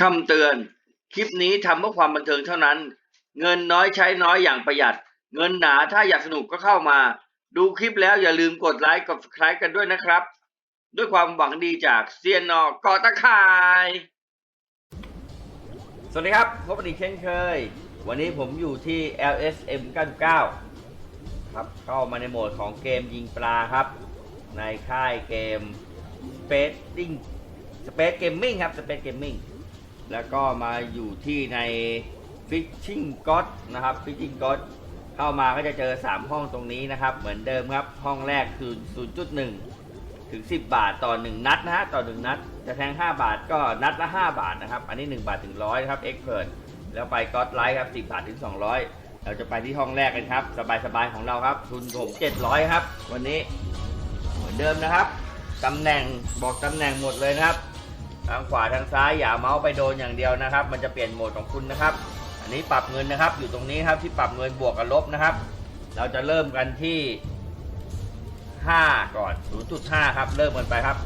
คำเตือน คลิปนี้ทำเพื่อความบันเทิงเท่านั้น เงินน้อยใช้น้อยอย่างประหยัด เงินหนาถ้าอยากสนุกก็เข้ามา ดูคลิปแล้วอย่าลืมกดไลค์กด subscribe กันด้วยนะครับ ด้วยความหวังดีจากเซียนนอกอตะข่าย สวัสดีครับพบกันอีกเช่นเคย วันนี้ผมอยู่ที่ LSM 99ครับเข้ามาในโหมดของเกมยิงปลาครับ ในค่ายเกม Space Space Gaming ครับ Space Gaming แล้วก็มาอยู่ที่ใน Fishing God นะครับ Fishing God เข้ามาก็จะเจอ 3 ห้องตรงนี้นะครับ เหมือนเดิมครับ ห้องแรกคือ 0.1 ถึง 10 บาทต่อ 1 นัดนะฮะต่อ 1 นัด จะแทง 5 บาทก็นัดละ 5 บาทนะครับ อันนี้ 1 บาทถึง 100นะครับ Expert แล้วไปก็อดไลท์ครับ 10 บาทถึง 200 เราจะไปที่ห้องแรกกันครับ สบายๆของเราครับทุนผม700 ครับ วันนี้เหมือนเดิมนะครับตำแหน่งบอกตำแหน่งหมดเลยนะครับ ทางขวาทางซ้ายอย่าเมาส์ไปโดนอย่างเดียวนะครับ มันจะเปลี่ยนโหมดของคุณนะครับ อันนี้ปรับเงินนะครับ อยู่ตรงนี้ครับที่ปรับเงินบวกกับลบนะครับ เราจะเริ่มกันที่ 5 ก่อน 0.5 ครับ เริ่มกันไปครับ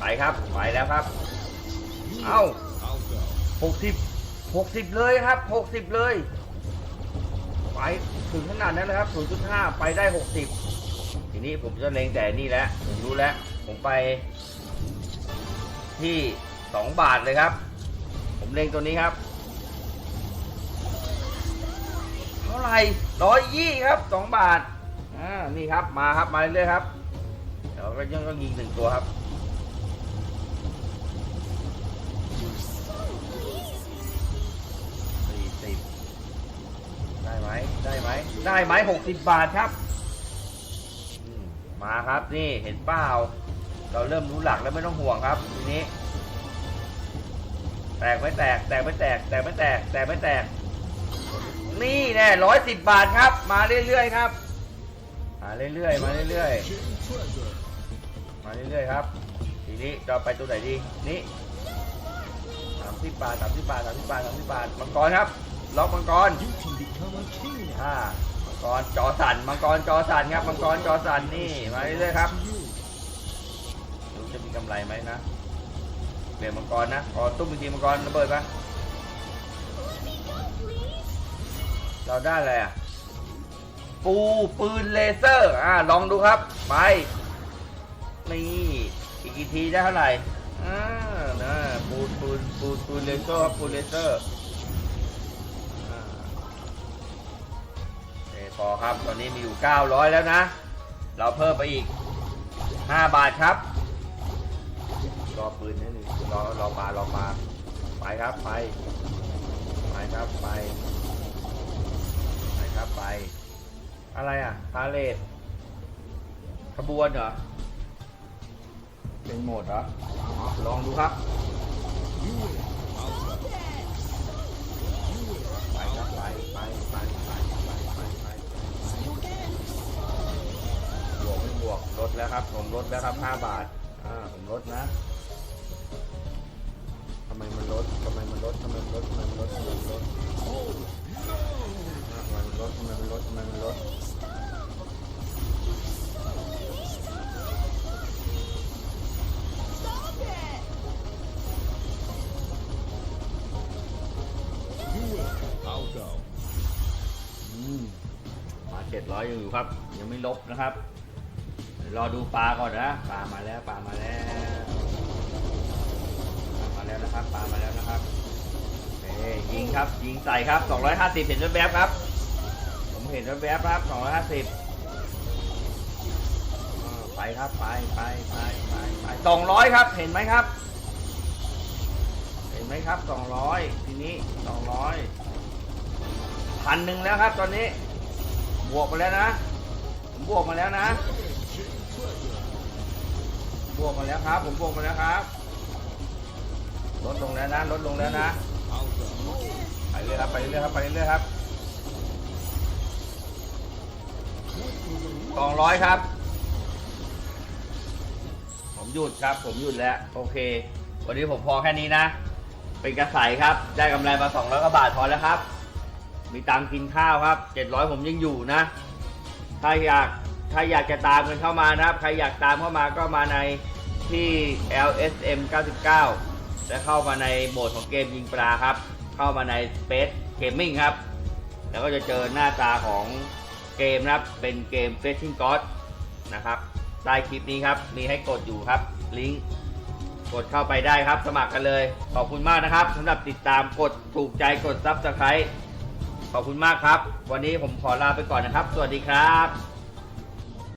ไปครับไปแล้วครับ เอ้า60 60 เลยครับ 60 เลย ไปถึงขนาดนั้นเลยครับ 0.5 ไปได้ 60 ทีนี้ผมจะเล็งแต่นี่แหละผมรู้แล้ว ผมไป ที่ 2 บาทเลยครับ ผมเล็งตัวนี้ครับเท่าไหร่ร้อยยี่ครับ 2 บาทอ่านี่ครับมาครับมาเรื่อยๆครับเดี๋ยวก็ยังก็ยิงหนึ่งตัวครับสี่สิบได้ไหมได้ไหมได้ไหมหกสิบบาทครับมาครับนี่เห็นเปล่า เราเริ่มรู้หลักแล้วไม่ต้องห่วงครับทีนี้ แตกไม่แตก แตกไม่แตก แตกไม่แตก แตกไม่แตก นี่แน่ร้อยสิบบาทครับ มาเรื่อยๆครับ มาเรื่อยๆ มาเรื่อยๆ มาเรื่อยๆครับ ทีนี้จะไปตัวไหนดี นี่สามสิบบาทสามสิบบาทสามสิบบาทสามสิบบาท มังกรครับ ล็อกมังกรอ่ามังกรจอสันมังกรจอสันครับ มังกรจอสันนี่ มาเรื่อยๆครับ จะมีกำไรไหมนะเปลี่ยนมังกรนะขอตุ้มอีกทีมังกรระเบิดปะเราได้อะไรอะปูปืนเลเซอร์อ่าลองดูครับ ไปนี่อีกกี่ทีได้เท่าไหร่อ่านะปูปูนปูปูนเลเซอร์ครับปูเลเซอร์อ่อพอครับ ตอนนี้มีอยู่ 900 แล้วนะ เราเพิ่มไปอีก 5 บาทครับ รอปืนนิดนึงรอรอปลารอปลาไปครับไปไปครับไปไปครับไป อะไรอะพาเลทขบวนเหรอเป็นโหมดเหรอลองดูครับไปครับไปไปไปไปไปไปไปบวกไม่บวกลดแล้วครับผมลดแล้วครับ 5 บาทอ่าผมลดนะำไมมันลดทำไมมันลดทำไมมันลดทำไมมันลดทำไมมันลดอ่าทำไมมันลดทำไมมันลดทำไมมันลดอืมมาเจ็ดร้อยอยู่ครับ ยังไม่ลบนะครับรอดูปลาก่อนนะปลามาแล้วปลามาแล้วปลามา แล้วนะครับปามาแล้วนะครับเอ้ยยิงครับ ยิงใส่ครับ 250 เห็นแวบๆครับ ผมเห็นแวบๆครับ 250อ่าไปครับ ไปไปไปไปไป200 ครับ เห็นไหมครับ เห็นไหมครับ 200 ทีนี้ 200พันหนึ่งแล้วครับ ตอนนี้ บวกมาแล้วนะ ผมบวกมาแล้วนะ บวกมาแล้วครับ ผมบวกมาแล้วครับ ลดลงแล้วนะลดลงแล้วนะไปเรื่อยครับไปเรื่อยครับไปเรื่อยครับสองร้อยครับ ผมหยุดครับ ผมหยุดแล้ว โอเค วันนี้ผมพอแค่นี้นะ เป็นกระใสครับ ได้กำไรมาสองร้อยกว่าบาทพอแล้วครับ มีตังค์กินข้าวครับ700ผมยังอยู่นะ ถ้าอยากถ้าอยากจะตามกันเข้ามานะครับ ใครอยากตามเข้ามาก็มาในที่ LSM 99 และเข้ามาในโหมดของเกมยิงปลาครับ เข้ามาใน Space Gaming ครับ แล้วก็จะเจอหน้าตาของเกมนะครับ เป็นเกม Fishing God นะครับใต้คลิปนี้ครับ มีให้กดอยู่ครับ ลิงก์กดเข้าไปได้ครับ สมัครกันเลย ขอบคุณมากนะครับสำหรับติดตามกดถูกใจกด Subscribe ขอบคุณมากครับ วันนี้ผมขอลาไปก่อนนะครับ สวัสดีครับ